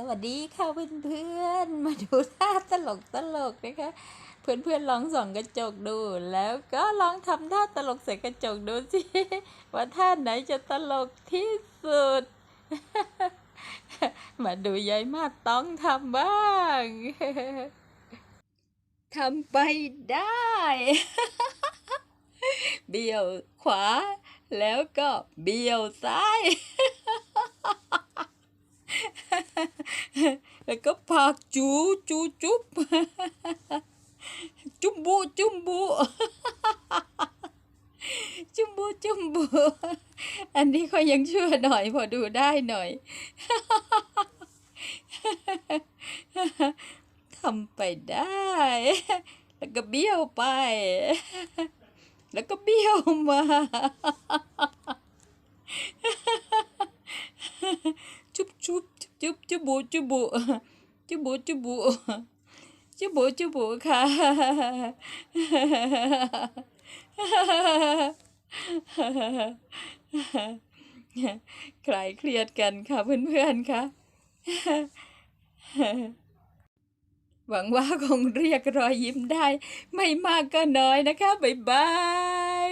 สวัสดีค่ะเพื่อนๆ มาดูท่าตลกตลกนะคะ เพื่อนๆลองส่องกระจกดู แล้วก็ลองทำท่าตลกใส่กระจกดูสิ ว่าท่าไหนจะตลกที่สุด มาดูยายมาต้องทำบ้างทำไปได้ เบี้ยวขวา แล้วก็เบี้ยวซ้าย แล้วก็พากจูจูจุบจุมบูจุมบูจุมบูจุมบูอันนี้ก็ยังเชื่อหน่อยพอดูได้หน่อยทำไปได้ แล้วก็เบี้ยวไป แล้วก็เบี้ยวมาจุบจุบจุบจุบบูจุบบู จุบบูจุบบูจุบบูจุบบูค่ะคลายเครียดกันค่ะเพื่อนๆค่ะหวังว่าคงเรียกรอยยิ้มได้ ไม่มากก็น้อยนะคะ บ๊ายบาย